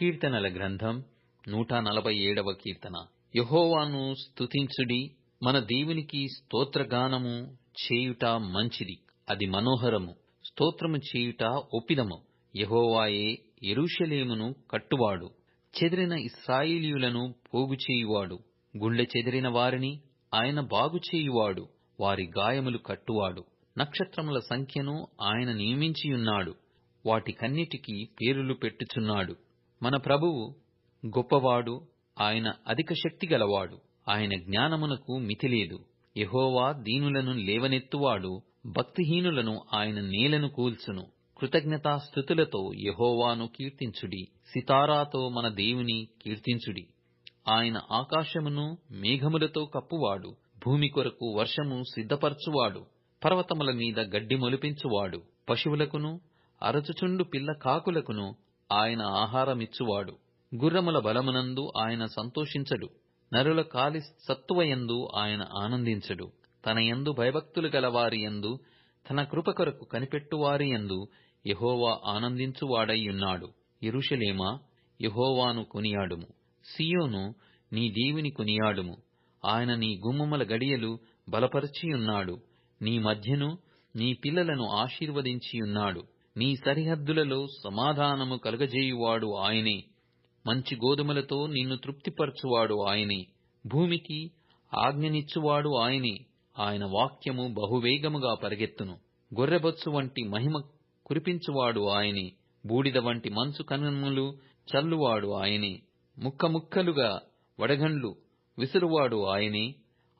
కీర్తనల గ్రంథం నూట నలభై ఏడవ కీర్తన. యహోవాను స్తుతించుడి మన దేవునికి స్తోత్రగానము చేయుట మంచిది అది మనోహరము. స్తోత్రము చేయుట ఒప్పిదము. యహోవాయే ఎరుషలేమును కట్టువాడు చెదిరిన ఇస్రాయిలీయులను పోగు చేయువాడు. గుండె చెదిరిన వారిని ఆయన బాగు చేయువాడు వారి గాయములు కట్టువాడు. నక్షత్రముల సంఖ్యను ఆయన నియమించియున్నాడు వాటికన్నిటికీ పేరులు పెట్టుచున్నాడు. మన ప్రభువు గొప్పవాడు ఆయన అధిక శక్తి గలవాడు ఆయన జ్ఞానమునకు మితిలేదు యహోవా దీనులను లేవనెత్తువాడు భక్తిహీనులను ఆయన నేలను కూల్చును. కృతజ్ఞతాస్థుతులతో యహోవాను కీర్తించుడి సితారాతో మన దేవుని కీర్తించుడి. ఆయన ఆకాశమును మేఘములతో కప్పువాడు భూమి కొరకు వర్షము సిద్ధపరచువాడు పర్వతముల మీద గడ్డి మొలిపించువాడు. పశువులకును అరచుచుండు పిల్ల కాకులకును ఆయన ఆహారమిచ్చువాడు. గుర్రముల బలమునందు ఆయన సంతోషించడు. నరుల కాలి సత్తువయందు ఆయన ఆనందించడు. తన యందు భయభక్తులు గలవారి యందు తన కృప కొరకు కనిపెట్టువారి యందు యహోవా ఆనందించువాడైయున్నాడు యెరూషలేమా యహోవాను కొనియాడుము. సియోను నీ దేవుని కొనియాడుము. ఆయన నీ గుమ్మముల గడియలు బలపరిచియున్నాడు. నీ మధ్యను నీ పిల్లలను ఆశీర్వదించియున్నాడు. నీ సరిహద్దులలో సమాధానము కలుగజేయువాడు ఆయనే. మంచి గోధుమలతో నిన్ను తృప్తిపరచువాడు ఆయనే. భూమికి ఆజ్ఞనిచ్చువాడు ఆయనే. ఆయన వాక్యము బహువేగముగా పరిగెత్తును. గొర్రెబొచ్చు వంటి మహిమ కురిపించువాడు ఆయనే. బూడిద వంటి మంచు కనుములు చల్లువాడు ఆయనే. ముక్క ముక్కలుగా వడగండ్లు విసురువాడు ఆయనే.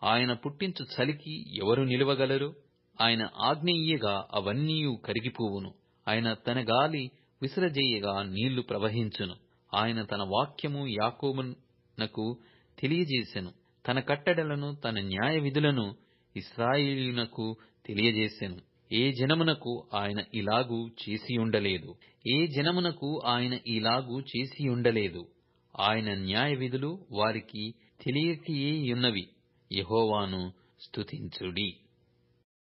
ఆయన పుట్టించు చలికి ఎవరు నిలవగలరు? ఆయన ఆజ్ఞ అవన్నీయూ కరిగిపోవును. ఆయన తన గాలి విసరజేయగా నీళ్ళు ప్రవహించును. ఆయన తన వాక్యము యాకోబునకు తెలియజేసెను. తన కట్టడలను తన న్యాయ విధులను ఇస్రాయేలీయునకు తెలియజేసెను. ఏ జనమునకు ఆయన ఇలాగు చేసియుండలేదు? ఏ జనమునకు ఆయన ఇలాగు చేసియుండలేదు? ఆయన న్యాయ విధులు వారికి తెలియకయే ఉన్నవి యహోవాను స్తుతించుడి.